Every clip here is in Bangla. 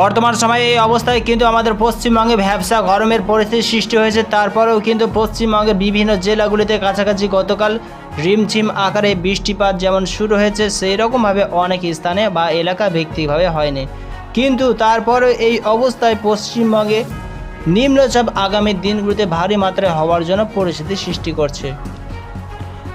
বর্তমান সময়ে এই অবস্থায় কিন্তু আমাদের পশ্চিমবঙ্গে ভ্যাবসা গরমের পরিস্থিতি সৃষ্টি হয়েছে। তারপরেও কিন্তু পশ্চিমবঙ্গের বিভিন্ন জেলাগুলিতে কাছাকাছি গতকাল রিমঝিম আকারে বৃষ্টিপাত যেমন শুরু হয়েছে সেই রকমভাবে অনেক স্থানে বা এলাকা ভিত্তিকভাবে হয়নি। কিন্তু তারপরেও এই অবস্থায় পশ্চিমবঙ্গে নিম্নচাপ আগামী দিনগুলিতে ভারী মাত্রায় হওয়ার জন্য পরিস্থিতি সৃষ্টি করছে।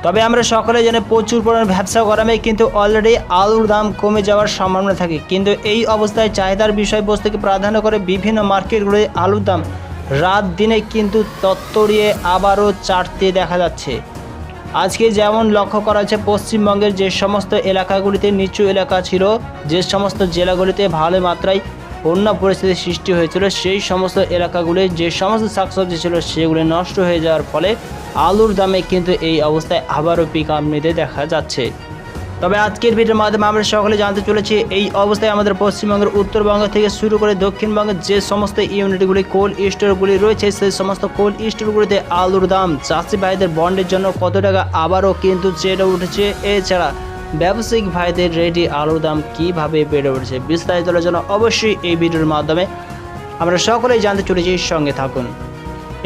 তবে আমরা সকলে জানি প্রচুর পরিমাণে ব্যবসা গরমে কিন্তু অলরেডি আলুর দাম কমে যাওয়ার সম্ভাবনা থাকে। কিন্তু এই অবস্থায় চাহিদার বিষয়বস্তুকে প্রাধান্য করে বিভিন্ন মার্কেটগুলোয় আলুর দাম রাত দিনে কিন্তু তত্তরিয়ে আবারও চাটতে দেখা যাচ্ছে। আজকে যেমন লক্ষ্য করা যাচ্ছে, পশ্চিমবঙ্গের যে সমস্ত এলাকাগুলিতে নিচু এলাকা ছিল, যে সমস্ত জেলাগুলিতে ভালো মাত্রায় বন্যা পরিস্থিতির সৃষ্টি হয়েছিল, সেই সমস্ত এলাকাগুলি, যে সমস্ত শাকসবজি ছিল, সেগুলি নষ্ট হয়ে যাওয়ার ফলে আলুর দামে কিন্তু এই অবস্থায় আবারও পিক আপ নিতে দেখা যাচ্ছে। তবে আজকের ভিডিওর মাধ্যমে আমরা সকলে জানতে চলেছি, এই অবস্থায় আমাদের পশ্চিমবঙ্গের উত্তরবঙ্গ থেকে শুরু করে দক্ষিণবঙ্গের যে সমস্ত ইউনিটগুলি কোল্ড স্টোরগুলি রয়েছে, সেই সমস্ত কোল্ড স্টোরগুলিতে আলুর দাম চাষি ভাইদের বন্ডের জন্য কত টাকা আবারও কিন্তু চেড়ে উঠেছে। এছাড়া ব্যবসায়িক ভাইদের রেডি আলুর দাম কীভাবে বেড়ে উঠেছে বিস্তারিতর জন্য অবশ্যই এই ভিডিওর মাধ্যমে আমরা সকলেই জানতে চলেছি, সঙ্গে থাকুন।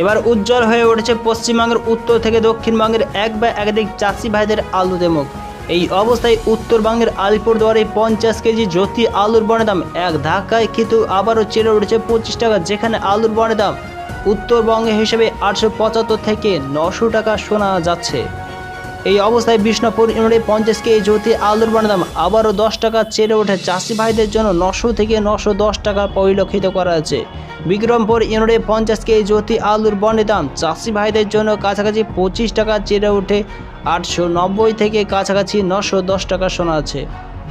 এবার উজ্জ্বল হয়ে উঠেছে পশ্চিমবঙ্গের উত্তর থেকে দক্ষিণবঙ্গের এক বা একাধিক চাষি ভাইদের আলুতে মুখ। এই অবস্থায় উত্তরবঙ্গের আলিপুরদুয়ারে পঞ্চাশ কেজি জ্যোতি আলুর বনের দাম এক ধাক্কায় কিন্তু আবারও চেড়ে উঠেছে পঁচিশ টাকা, যেখানে আলুর বনের দাম উত্তরবঙ্গে হিসেবে আটশো পঁচাত্তর থেকে নশো টাকা শোনা যাচ্ছে। এই অবস্থায় বিষ্ণুপুর ইউনিটে পঞ্চাশ কেজি জ্যোতি আলুর দাম আবারও দশ টাকা চেড়ে ওঠে চাষি ভাইদের জন্য নশো থেকে নশো দশ টাকা পরিলক্ষিত করা হয়েছে। বিক্রমপুর ইউনিটে পঞ্চাশ কেজি জ্যোতি আলুর বনের দাম চাষি ভাইদের জন্য কাছাকাছি পঁচিশ টাকা চেড়ে ওঠে আটশো নব্বই থেকে কাছাকাছি নশো দশ টাকা শোনা আছে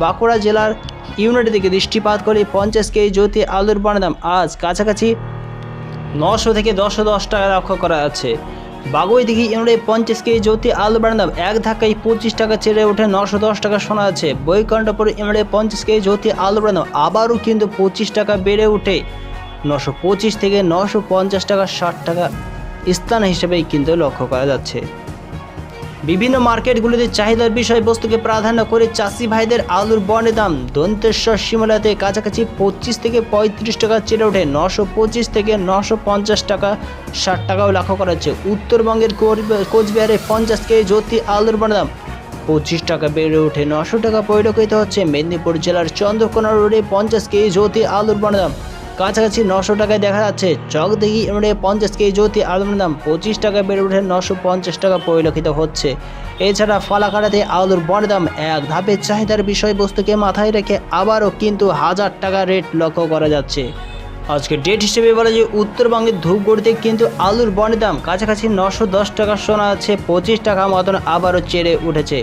বাঁকুড়া জেলার ইউনিটের দিকে দৃষ্টিপাত করে পঞ্চাশ কেজি জ্যোতি আলুর দাম আজ কাছাকাছি নশো থেকে দশশো দশ টাকা লক্ষ্য করা আছে বাগুই দিঘি ইউনিটে পঞ্চাশ কেজি জ্যোতি আলু দাম এক ধাক্কায় পঁচিশ টাকা ছেড়ে ওঠে নশো দশ টাকা শোনা আছে। বৈকণ্ঠপুর ইউনিটে পঞ্চাশ কেজি জ্যোতি আলু দাম আবারও কিন্তু পঁচিশ টাকা বেড়ে ওঠে। নশো পঁচিশ থেকে নশো পঞ্চাশ টাকা ষাট টাকা স্থান হিসেবেই কিন্তু লক্ষ্য করা যাচ্ছে। বিভিন্ন মার্কেটগুলিতে চাহিদার বিষয়বস্তুকে প্রাধান্য করে চাষি ভাইদের আলুর বনের দাম দন্তেশ্বর শিমলাতে কাছাকাছি পঁচিশ থেকে পঁয়ত্রিশ টাকা চেড়ে ওঠে। নশো পঁচিশ থেকে নশো পঞ্চাশ টাকা, ষাট টাকাও লক্ষ্য করা হচ্ছে উত্তরবঙ্গের কোচ- কোচবিহারে পঞ্চাশ কেজি জ্যোতি আলুর বনের দাম পঁচিশ টাকা বেড়ে ওঠে। নশো টাকা পরিলক্ষিত হচ্ছে। মেদিনীপুর জেলার চন্দ্রকোনা রোডে পঞ্চাশ কেজি জ্যোতি আলুর বনের দাম কাছাকাছি নশো টাকায় দেখা যাচ্ছে। চকদিঘি রোডে পঞ্চাশ কেজি জ্যোতি আলুর দাম পঁচিশ টাকা বেড়ে উঠে নশো পঞ্চাশ টাকা পরিলক্ষিত হচ্ছে। এছাড়া ফালাকাটাতে আলুর বড় দাম এক ধাপে চাহিদার বিষয়বস্তুকে মাথায় রেখে আবারও কিন্তু হাজার টাকা রেট লক্ষ্য করা যাচ্ছে। আজকে ডেট হিসেবে বলা যায়, উত্তরবঙ্গের ধূপগুড়িতে কিন্তু আলুর বনের দাম কাছাকাছি নশো দশ টাকা শোনা আছে পঁচিশ টাকা মতন আবারও চেড়ে উঠেছে।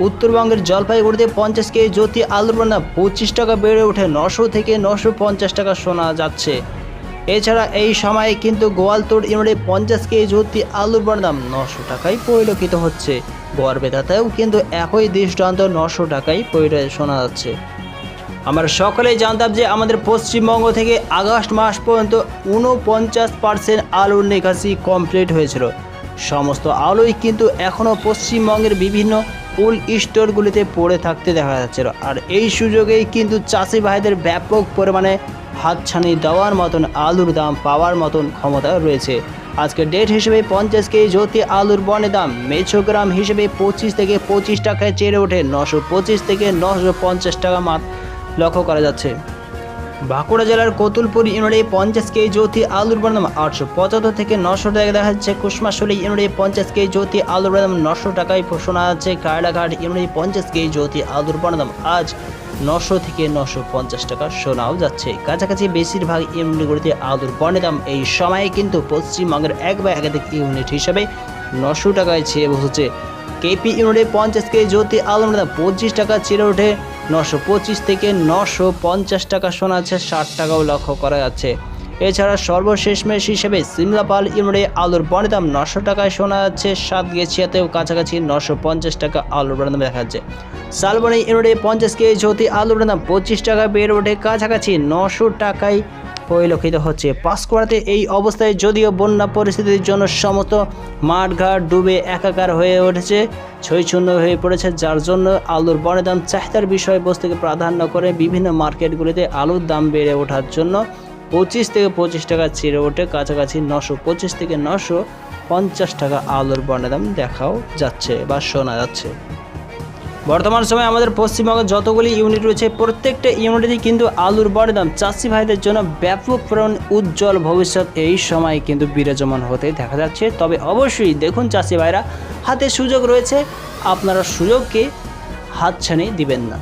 উত্তরবঙ্গের জলপাইগুড়িতে পঞ্চাশ কেজি জ্যোতি আলুর বনের পঁচিশ টাকা বেড়ে উঠে নশো থেকে নশো পঞ্চাশ টাকা শোনা যাচ্ছে। এছাড়া এই সময়ে কিন্তু গোয়ালতোড় ইউনিটে পঞ্চাশ কেজি জ্যোতি আলুর দাম নশো টাকায় পরিলক্ষিত হচ্ছে। গড়বেতাতেও কিন্তু একই দৃষ্টান্ত নশো টাকায় পরিল শোনা যাচ্ছে। আমরা সকলেই জানতাম যে আমাদের পশ্চিমবঙ্গ থেকে আগস্ট মাস পর্যন্ত উনপঞ্চাশ পার্সেন্ট আলুর নিকাশি কমপ্লিট হয়েছিল। সমস্ত আলুই কিন্তু এখনও পশ্চিমবঙ্গের বিভিন্ন কোল্ড স্টোরগুলিতে পড়ে থাকতে দেখা যাচ্ছিল। আর এই সুযোগেই কিন্তু চাষি ভাইদের ব্যাপক পরিমাণে হাতছানি দেওয়ার মতন আলুর দাম পাওয়ার মতন ক্ষমতা রয়েছে। আজকে ডেট হিসেবে পঞ্চাশ কেজি জ্যোতি আলুর বনে দাম মেছো গ্রাম হিসেবে পঁচিশ থেকে পঁচিশ টাকায় চেড়ে ওঠে। নশো পঁচিশ থেকে নশো পঞ্চাশ টাকা মাত্র লক্ষ্য করা যাচ্ছে। বাঁকুড়া জেলার কতুলপুর ইউনিটে পঞ্চাশ কেজি জ্যোতি আলুর বাদাম আটশো পঁচাত্তর থেকে নশো টাকা দেখা যাচ্ছে। কুসমাশলী ইউনিটে পঞ্চাশ কেজি জ্যোতি আলুর বাদাম নশো টাকায় শোনা যাচ্ছে কায়লাঘাট ইউনিটে পঞ্চাশ কেজি জ্যোতি আলুর বাদাম আজ নশো থেকে নশো পঞ্চাশ টাকা শোনাও যাচ্ছে। কাছাকাছি বেশিরভাগ ইউনিটগুলিতে আলুর দাম এই সময়ে কিন্তু পশ্চিমবঙ্গের এক বা একাধিক ইউনিট হিসাবে নশো টাকায় ছেয়ে বসেছে। কেপি ইউনিটে পঞ্চাশ কেজি জ্যোতি আলুর দাম পঁচিশ টাকা ছেড়ে ওঠে। নশো পঁচিশ থেকে নশো পঞ্চাশ টাকা শোনা আছে ষাট টাকাও লক্ষ্য করা যাচ্ছে। এছাড়া সর্বশেষ ম্যাচ হিসেবে সিমলাপাল ইমরে আলুর বনের দাম নশো টাকায় শোনা যাচ্ছে, সাত গেছিয়াতেও কাছাকাছি নশো পঞ্চাশ টাকা আলুর বনের দাম দেখা যাচ্ছে। শালবনি ইমরে পঞ্চাশ কেজি জ্যোতি আলুর দাম পঁচিশ টাকা বেড়ে ওঠে, কাছাকাছি নশো টাকায় পরিলক্ষিত হচ্ছে। পাঁশকুড়াতে এই অবস্থায় যদিও বন্যা পরিস্থিতির জন্য সমস্ত মাঠঘাট ডুবে একাকার হয়ে উঠেছে ছইছন্ন হয়ে পড়েছে, যার জন্য আলুর বনের দাম চাহিদার বিষয়বস্তুকে প্রাধান্য করে বিভিন্ন মার্কেটগুলিতে আলুর দাম বেড়ে ওঠার জন্য পঁচিশ থেকে পঁচিশ টাকা ছিঁড়ে ওঠে। কাছাকাছি নশো পঁচিশ থেকে নশো পঞ্চাশ টাকা আলুর বনের দাম দেখাও যাচ্ছে বা শোনা যাচ্ছে। বর্তমান সময়ে আমাদের পশ্চিমবঙ্গের যতগুলি ইউনিট রয়েছে, প্রত্যেকটা ইউনিটেই কিন্তু আলুর বড় দাম। চাষি ভাইদের জন্য ব্যাপক প্রণ উজ্জ্বল ভবিষ্যৎ এই সময় কিন্তু বিরাজমান হতে দেখা যাচ্ছে। তবে অবশ্যই দেখুন চাষি ভাইরা, হাতে সুযোগ রয়েছে, আপনারা সুযোগকে হাতছানি দিবেন না।